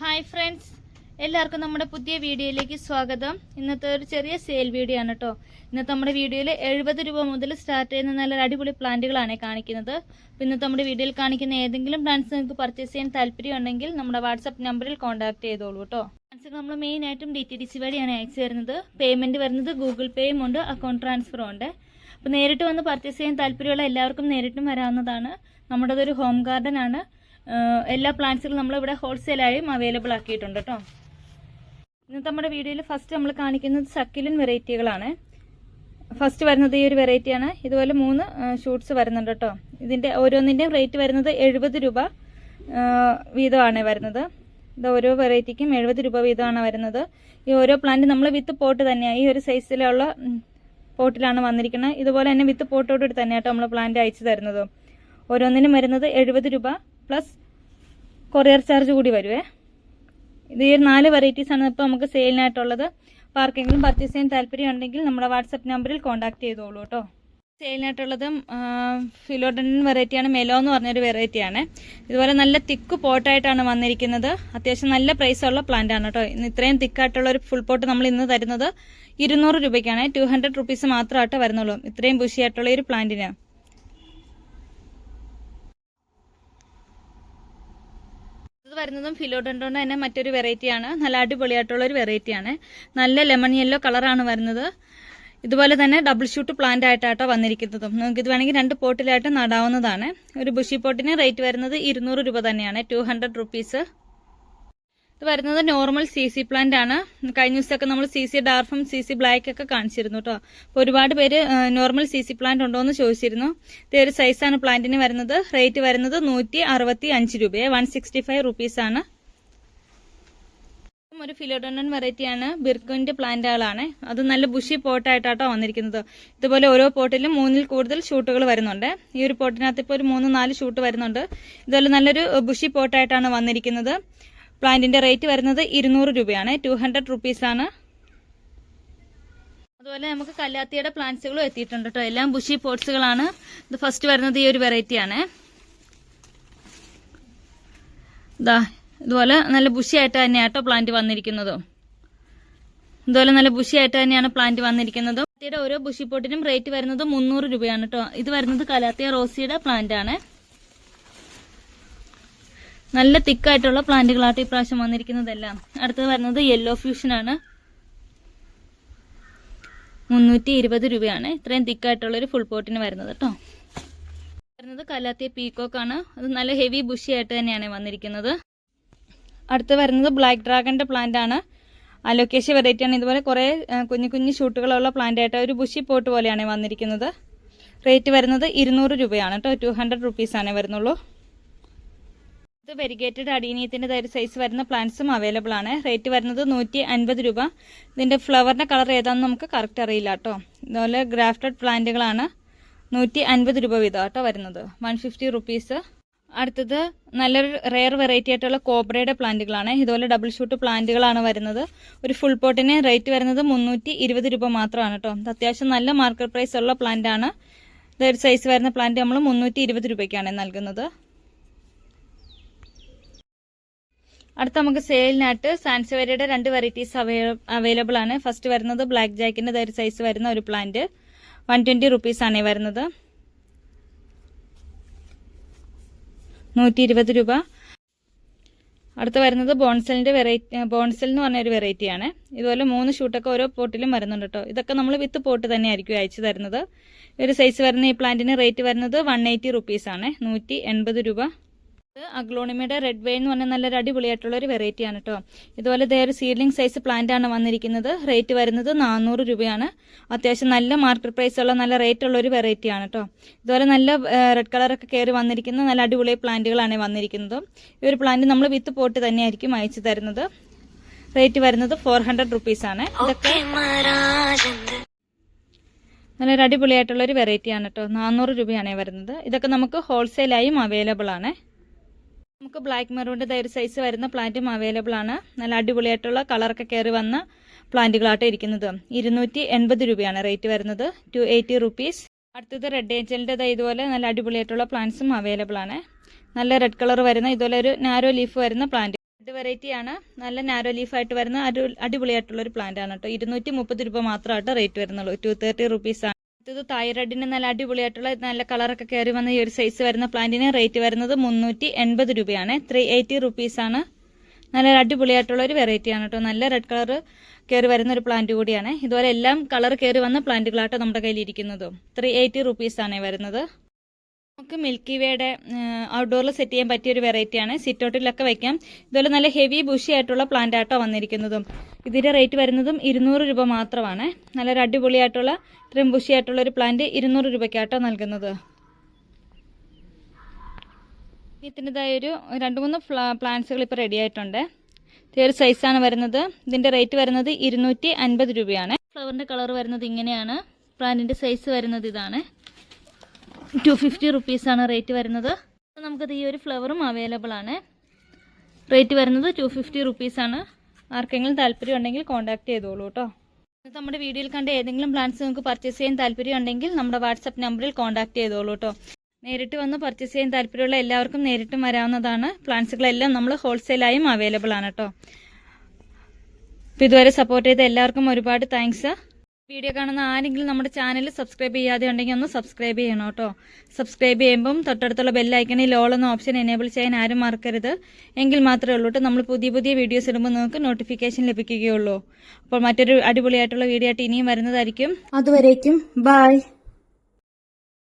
Hi friends എല്ലാവർക്കും നമ്മുടെ പുതിയ വീഡിയോയിലേക്ക് സ്വാഗതം. ഇന്നത്തെ ഒരു ചെറിയ സെയിൽ വീഡിയോ ആണ് കേട്ടോ ഇന്നത്തെ നമ്മുടെ വീഡിയോയിൽ എഴുപത് രൂപ മുതൽ സ്റ്റാർട്ട് ചെയ്യുന്ന നല്ല അടിപൊളി പ്ലാന്റുകളാണ് കാണിക്കുന്നത്. ഇന്നത്തെ നമ്മുടെ വീഡിയോയിൽ കാണിക്കുന്ന ഏതെങ്കിലും പ്ലാന്റ്സ് നിങ്ങൾക്ക് പർച്ചേസ് ചെയ്യാൻ താല്പര്യം ഉണ്ടെങ്കിൽ നമ്മുടെ വാട്സപ്പ് നമ്പറിൽ കോൺടാക്ട് ചെയ്തോളൂ കേട്ടോ പ്ലാന്റ്സ് നമ്മൾ മെയിൻ ആയിട്ടും ഡി ടി ഡി സി വഴിയാണ് അയച്ചു തരുന്നത്. പേയ്മെന്റ് വരുന്നത് ഗൂഗിൾ പേയും ഉണ്ട് അക്കൗണ്ട് ട്രാൻസ്ഫറും ഉണ്ട്. അപ്പോൾ നേരിട്ട് വന്ന് പർച്ചേസ് ചെയ്യാൻ താല്പര്യമുള്ള എല്ലാവർക്കും നേരിട്ടും വരാവുന്നതാണ്. നമ്മുടേതൊരു ഹോം ഗാർഡൻ ആണ്. എല്ലാ പ്ലാന്റ്സുകളും നമ്മളിവിടെ ഹോൾസെയിലായും അവൈലബിൾ ആക്കിയിട്ടുണ്ട് കേട്ടോ ഇന്നത്തെ നമ്മുടെ വീഡിയോയിൽ ഫസ്റ്റ് നമ്മൾ കാണിക്കുന്നത് സക്കിലിൻ വെറൈറ്റികളാണ് ഫസ്റ്റ് വരുന്നത് ഈ ഒരു വെറൈറ്റിയാണ് ഇതുപോലെ മൂന്ന് ഷൂട്ട്സ് വരുന്നുണ്ട് കേട്ടോ ഇതിന്റെ ഓരോന്നിന്റെയും റേറ്റ് വരുന്നത് എഴുപത് രൂപ വീതമാണ് വരുന്നത്. ഇത് ഓരോ വെറൈറ്റിക്കും എഴുപത് രൂപ വീതമാണ് വരുന്നത്. ഈ ഓരോ പ്ലാന്റ് നമ്മൾ വിത്ത് പോട്ട് തന്നെയാണ് ഈ ഒരു സൈസിലുള്ള പോട്ടിലാണ് വന്നിരിക്കുന്നത്. ഇതുപോലെ തന്നെ വിത്ത് പോട്ടോട് തന്നെയാട്ടോ നമ്മൾ പ്ലാന്റ് അയച്ചു തരുന്നത്. ഓരോന്നിനും വരുന്നത് എഴുപത് രൂപ പ്ലസ് കൊറിയർ ചാർജ് കൂടി വരുവേ. ഇത് ഈ നാല് വെറൈറ്റീസ് ആണ് ഇപ്പോൾ നമുക്ക് സെയിലിനായിട്ടുള്ളത് അപ്പോൾ ആർക്കെങ്കിലും പർച്ചേസ് ചെയ്യാൻ താല്പര്യം ഉണ്ടെങ്കിൽ നമ്മുടെ വാട്സപ്പ് നമ്പറിൽ കോൺടാക്ട് ചെയ്തോളൂ കേട്ടോ സെയിലിനായിട്ടുള്ളതും ഫിലോഡൻ വെറൈറ്റിയാണ് മെലോ എന്ന് പറഞ്ഞൊരു വെറൈറ്റിയാണ് ഇതുപോലെ നല്ല തിക്ക് പോട്ടായിട്ടാണ് വന്നിരിക്കുന്നത്. അത്യാവശ്യം നല്ല പ്രൈസ് ഉള്ള പ്ലാന്റ് ആണ് കേട്ടോ ഇന്ന് ഇത്രയും തിക്കായിട്ടുള്ള ഒരു ഫുൾ പോട്ട് നമ്മൾ ഇന്ന് തരുന്നത് ഇരുന്നൂറ് രൂപയ്ക്കാണ്. ടു ഹൺഡ്രഡ് റുപ്പീസ് മാത്രമായിട്ട് വരുന്നുള്ളൂ. ഇത്രയും ബുഷിയായിട്ടുള്ള ഒരു പ്ലാന്റിന് വരുന്നതും ഫിലോഡൻഡോന്റെ തന്നെ മറ്റൊരു വെറൈറ്റിയാണ് നല്ല അടിപൊളിയായിട്ടുള്ള ഒരു വെറൈറ്റിയാണ് നല്ല ലെമൺ യെല്ലോ കളറാണ് വരുന്നത്. ഇതുപോലെ തന്നെ ഡബിൾ ഷൂട്ട് പ്ലാന്റ് ആയിട്ടാട്ടോ വന്നിരിക്കുന്നതും. നിങ്ങൾക്ക് ഇത് വേണമെങ്കിൽ രണ്ട് പോട്ടിലായിട്ട് നടാവുന്നതാണ്. ഒരു ബുഷി പോട്ടിന് റേറ്റ് വരുന്നത് ഇരുന്നൂറ് രൂപ തന്നെയാണ്. ടു ഹൺഡ്രഡ് റുപ്പീസ് ഇത് വരുന്നത് നോർമൽ സി സി പ്ലാന്റ് ആണ്. കഴിഞ്ഞ ദിവസമൊക്കെ നമ്മൾ സി സി ഡാർഫും സി സി ബ്ലാക്ക് ഒക്കെ കാണിച്ചിരുന്നു കേട്ടോ അപ്പോൾ ഒരുപാട് പേര് നോർമൽ സി സി പ്ലാന്റ് ഉണ്ടോ എന്ന് ചോദിച്ചിരുന്നു. ഇതേ ഒരു സൈസാണ് പ്ലാന്റിന് വരുന്നത് റേറ്റ് വരുന്നത്. നൂറ്റി അറുപത്തി അഞ്ച് രൂപയെ വൺ സിക്സ്റ്റി ഫൈവ് റുപ്പീസാണ് ഒരു ഫിലോഡോണ്ടൻ വെറൈറ്റിയാണ് ബിർക്കുവിന്റെ പ്ലാന്റുകളാണ് അത് നല്ല ബുഷി പോട്ടായിട്ടാട്ടോ വന്നിരിക്കുന്നത്. ഇതുപോലെ ഓരോ പോട്ടിലും മൂന്നിൽ കൂടുതൽ ഷൂട്ടുകൾ വരുന്നുണ്ട്. ഈ ഒരു പോട്ടിനകത്ത് ഇപ്പോൾ ഒരു മൂന്ന് നാല് ഷൂട്ട് വരുന്നുണ്ട്. ഇതുപോലെ നല്ലൊരു ബുഷി പോട്ടായിട്ടാണ് വന്നിരിക്കുന്നത്. പ്ലാന്റിന്റെ റേറ്റ് വരുന്നത് ഇരുന്നൂറ് രൂപയാണ്. ടു ഹൺഡ്രഡ് റുപ്പീസാണ് അതുപോലെ നമുക്ക് കല്ലാത്തിയുടെ പ്ലാന്റ്സുകളും എത്തിയിട്ടുണ്ട് കേട്ടോ. എല്ലാം ബുഷി പോട്ട്സുകളാണ് ഇത് ഫസ്റ്റ് വരുന്നത് ഈ ഒരു വെറൈറ്റിയാണ് ഇതാ ഇതുപോലെ നല്ല ബുഷിയായിട്ട് തന്നെയാട്ടോ പ്ലാന്റ് വന്നിരിക്കുന്നതും. ഇതുപോലെ നല്ല ബുഷിയായിട്ട് തന്നെയാണ് പ്ലാന്റ് വന്നിരിക്കുന്നത്. കലാത്തിയുടെ ഓരോ ബുഷി പോട്ടിനും റേറ്റ് വരുന്നത് മുന്നൂറ് രൂപയാണ് കേട്ടോ. ഇത് വരുന്നത് കലാത്തിയ റോസിയുടെ പ്ലാന്റ് ആണ്. നല്ല തിക്കായിട്ടുള്ള പ്ലാന്റുകളാട്ടോ ഇപ്രാവശ്യം വന്നിരിക്കുന്നതെല്ലാം. അടുത്തത് വരുന്നത് യെല്ലോ ഫ്യൂഷൻ ആണ്. മുന്നൂറ്റി ഇരുപത് രൂപയാണ്. ഇത്രയും തിക്കായിട്ടുള്ള ഒരു ഫുൾ പോട്ടിന് വരുന്നത് കേട്ടോ വരുന്നത് കലാത്തിയ പീക്കോക്ക് ആണ്. അത് നല്ല ഹെവി ബുഷി ആയിട്ട് തന്നെയാണ് വന്നിരിക്കുന്നത്. അടുത്ത് വരുന്നത് ബ്ലാക്ക് ഡ്രാഗന്റെ പ്ലാന്റ് ആണ്. അലോക്കേഷ്യ വെറൈറ്റി ആണ്. ഇതുപോലെ കുറേ കുഞ്ഞു കുഞ്ഞു ഷൂട്ടുകളുള്ള പ്ലാന്റ് ആയിട്ട് ഒരു ബുഷി പോട്ട് പോലെയാണ് വന്നിരിക്കുന്നത്. റേറ്റ് വരുന്നത് ഇരുന്നൂറ് രൂപയാണ് കേട്ടോ ടു ഹൺഡ്രഡ് റുപ്പീസാണ് വരുന്നുള്ളൂ. ഇത് വെരിഗേറ്റഡ് അടീനിയത്തിന്റെ ഒരു സൈസ് വരുന്ന പ്ലാന്റ്സും അവൈലബിൾ ആണ്. റേറ്റ് വരുന്നത് നൂറ്റി അൻപത് രൂപ. ഇതിന്റെ ഫ്ലവറിന്റെ കളർ ഏതാണെന്ന് നമുക്ക് കറക്റ്റ് അറിയില്ല കേട്ടോ ഇതുപോലെ ഗ്രാഫ്റ്റഡ് പ്ലാന്റുകളാണ് നൂറ്റി അൻപത് രൂപ വീതം കേട്ടോ വരുന്നത്. വൺ ഫിഫ്റ്റി റുപ്പീസ് അടുത്തത് നല്ലൊരു റെയർ വെറൈറ്റി ആയിട്ടുള്ള കോബ്രയുടെ പ്ലാന്റുകളാണ് ഇതുപോലെ ഡബിൾ ഷൂട്ട് പ്ലാന്റുകളാണ് വരുന്നത്. ഒരു ഫുൾ പോട്ടിന് റേറ്റ് വരുന്നത് മുന്നൂറ്റി ഇരുപത് രൂപ മാത്രമാണ് കേട്ടോ അത്യാവശ്യം നല്ല മാർക്കറ്റ് പ്രൈസ് ഉള്ള പ്ലാന്റ് ആണ്. ഇതൊരു സൈസ് വരുന്ന പ്ലാന്റ് നമ്മൾ മുന്നൂറ്റി ഇരുപത് രൂപയ്ക്കാണ് നൽകുന്നത്. അടുത്ത നമുക്ക് സെയിലിനായിട്ട് സാൻസവേരയുടെ രണ്ട് വെറൈറ്റീസ് അവൈലബിൾ ആണ്. ഫസ്റ്റ് വരുന്നത് ബ്ലാക്ക് ജാക്കിന്റെ ഒരു സൈസ് വരുന്ന ഒരു പ്ലാന്റ് വൺ ട്വന്റി റുപ്പീസ് ആണ് വരുന്നത്. നൂറ്റി ഇരുപത് രൂപ. അടുത്ത് വരുന്നത് ബോൺസെലിന്റെ വെറൈറ്റി ബോൺസെൽ എന്ന് പറഞ്ഞ ഒരു വെറൈറ്റിയാണ് ഇതുപോലെ മൂന്ന് ഷൂട്ടൊക്കെ ഓരോ പോട്ടിലും വരുന്നുണ്ട് കേട്ടോ ഇതൊക്കെ നമ്മൾ വിത്ത് പോട്ട് തന്നെ ആയിരിക്കും അയച്ചു തരുന്നത്. ഒരു സൈസ് വരുന്ന ഈ പ്ലാന്റിന് റേറ്റ് വരുന്നത് വൺ എയ്റ്റി റുപ്പീസ് ആണ്. നൂറ്റി രൂപ. അഗ്ലോണിമയുടെ റെഡ് വെയിൻ എന്ന് പറഞ്ഞാൽ നല്ലൊരു അടിപൊളിയായിട്ടുള്ള ഒരു വെറൈറ്റി ആണ് കേട്ടോ ഇതുപോലെ ഇതേ ഒരു സീഡ്ലിംഗ് സൈസ് പ്ലാന്റ് ആണ് വന്നിരിക്കുന്നത്. റേറ്റ് വരുന്നത് നാനൂറ് രൂപയാണ്. അത്യാവശ്യം നല്ല മാർക്കറ്റ് പ്രൈസ് ഉള്ള നല്ല റേറ്റ് ഉള്ള ഒരു വെറൈറ്റി ആണ് കേട്ടോ ഇതുപോലെ നല്ല റെഡ് കളറൊക്കെ കയറി വന്നിരിക്കുന്ന നല്ല അടിപൊളി പ്ലാന്റുകളാണ് വന്നിരിക്കുന്നത്. ഈ ഒരു പ്ലാന്റ് നമ്മൾ വിത്ത് പോട്ട് തന്നെയായിരിക്കും അയച്ചു തരുന്നത്. റേറ്റ് വരുന്നത് ഫോർ ഹൺഡ്രഡ് റുപ്പീസ് ആണ്. ഇതൊക്കെ നല്ലൊരു അടിപൊളിയായിട്ടുള്ള ഒരു വെറൈറ്റി ആണ് കേട്ടോ നാനൂറ് രൂപയാണ് വരുന്നത്. ഇതൊക്കെ നമുക്ക് ഹോൾസെയിലായും അവൈലബിൾ ആണ്. നമുക്ക് ബ്ലാക്ക് മെറൂണിന്റെ ഒരു സൈസ് വരുന്ന പ്ലാന്റും അവൈലബിൾ ആണ്. നല്ല അടിപൊളിയായിട്ടുള്ള കളറൊക്കെ കയറി വന്ന പ്ലാന്റുകളായിട്ട് ഇരിക്കുന്നത്. ഇരുന്നൂറ്റി എൺപത് രൂപയാണ് റേറ്റ് വരുന്നത്. ടു എയ്റ്റി റുപ്പീസ് അടുത്തത് റെഡ് ഏഞ്ചലിന്റെ ഇതുപോലെ നല്ല അടിപൊളിയായിട്ടുള്ള പ്ലാന്റ്സും അവൈലബിൾ ആണ്. നല്ല റെഡ് കളർ വരുന്ന ഇതുപോലെ ഒരു നാരോ ലീഫ് വരുന്ന പ്ലാന്റ് ഇത് വെറൈറ്റി ആണ്. നല്ല നാരോ ലീഫായിട്ട് വരുന്ന അടിപൊളിയായിട്ടുള്ള ഒരു പ്ലാന്റ് ആണ് കേട്ടോ. ഇരുന്നൂറ്റി മുപ്പത് രൂപ മാത്രമായിട്ട് റേറ്റ് വരുന്നുള്ളൂ. ടു തേർട്ടി റുപ്പീസ് ആണ്. ഇത് തൈറോയിഡിന് നല്ല അടിപൊളിയായിട്ടുള്ള നല്ല കളറൊക്കെ കയറി വന്ന ഈ ഒരു സൈസ് വരുന്ന പ്ലാന്റിന് റേറ്റ് വരുന്നത് മുന്നൂറ്റി എൺപത് രൂപയാണ്. ത്രീ എയ്റ്റി റുപ്പീസ് ആണ്. നല്ല അടിപൊളിയായിട്ടുള്ള ഒരു വെറൈറ്റി ആണ് കേട്ടോ നല്ല റെഡ് കളർ കയറി വരുന്ന ഒരു പ്ലാന്റ് കൂടിയാണ്. ഇതുപോലെ എല്ലാം കളർ കയറി വന്ന പ്ലാന്റുകളാട്ടോ നമ്മുടെ കയ്യിൽ ത്രീ എയ്റ്റി റുപ്പീസ് ആണ് വരുന്നത്. നമുക്ക് മിൽക്കി വേയുടെ ഔട്ട്ഡോറിൽ സെറ്റ് ചെയ്യാൻ പറ്റിയ ഒരു വെറൈറ്റിയാണ് സിറ്റൗട്ടിലൊക്കെ വെക്കാം. ഇതുപോലെ നല്ല ഹെവി ബുഷി ആയിട്ടുള്ള പ്ലാന്റ് ആട്ടോ വന്നിരിക്കുന്നതും. ഇതിന്റെ റേറ്റ് വരുന്നതും ഇരുന്നൂറ് രൂപ മാത്രമാണ്. നല്ലൊരു അടിപൊളിയായിട്ടുള്ള ഇത്രയും ബുഷി ആയിട്ടുള്ള ഒരു പ്ലാന്റ് ഇരുന്നൂറ് രൂപയ്ക്കാട്ടോ നൽകുന്നത്. ഇതിന്റെതായ ഒരു രണ്ട് മൂന്ന് പ്ലാന്റ്സുകൾ ഇപ്പോൾ റെഡി ആയിട്ടുണ്ട്. ഇതൊരു സൈസാണ് വരുന്നത്. ഇതിന്റെ റേറ്റ് വരുന്നത് ഇരുന്നൂറ്റി അൻപത് രൂപയാണ്. ഫ്ലവറിന്റെ കളർ വരുന്നത് ഇങ്ങനെയാണ്. പ്ലാന്റിന്റെ സൈസ് വരുന്നത് ഇതാണ്. ടു ഫിഫ്റ്റി റുപ്പീസാണ് റേറ്റ് വരുന്നത്. നമുക്കത് ഈ ഒരു ഫ്ലവറും അവൈലബിൾ ആണ്. റേറ്റ് വരുന്നത് ടു ഫിഫ്റ്റി റുപ്പീസാണ് ആർക്കെങ്കിലും താല്പര്യം ഉണ്ടെങ്കിൽ കോൺടാക്ട് ചെയ്തോളൂ കേട്ടോ നമ്മുടെ വീഡിയോയിൽ കണ്ട ഏതെങ്കിലും പ്ലാൻസ് നിങ്ങൾക്ക് പർച്ചേസ് ചെയ്യാൻ താല്പര്യം ഉണ്ടെങ്കിൽ നമ്മുടെ വാട്സപ്പ് നമ്പറിൽ കോൺടാക്ട് ചെയ്തോളൂ കേട്ടോ നേരിട്ട് വന്ന് പർച്ചേസ് ചെയ്യാൻ താല്പര്യമുള്ള എല്ലാവർക്കും നേരിട്ടും വരാവുന്നതാണ്. പ്ലാൻസുകളെല്ലാം നമ്മൾ ഹോൾസെയിലായും അവൈലബിൾ ആണ് കേട്ടോ ഇതുവരെ സപ്പോർട്ട് ചെയ്ത എല്ലാവർക്കും ഒരുപാട് താങ്ക്സ് വീഡിയോ കാണുന്ന ആരെങ്കിലും നമ്മുടെ ചാനൽ സബ്സ്ക്രൈബ് ചെയ്യാതെ ഉണ്ടെങ്കിൽ ഒന്ന് സബ്സ്ക്രൈബ് ചെയ്യണം കേട്ടോ. സബ്സ്ക്രൈബ് ചെയ്യുമ്പം തൊട്ടടുത്തുള്ള ബെല്ലൈക്കണിൽ ലോൾ എന്ന ഓപ്ഷൻ എനേബിൾ ചെയ്യാൻ ആരും മറക്കരുത്. എങ്കിൽ മാത്രമേ ഉള്ളൂ കേട്ടോ. നമ്മൾ പുതിയ പുതിയ വീഡിയോസ് ഇടുമ്പോൾ നിങ്ങൾക്ക് നോട്ടിഫിക്കേഷൻ ലഭിക്കുകയുള്ളൂ. അപ്പോൾ മറ്റൊരു അടിപൊളിയായിട്ടുള്ള വീഡിയോ ആയിട്ട് ഇനിയും വരുന്നതായിരിക്കും. അതുവരേക്കും. ബൈ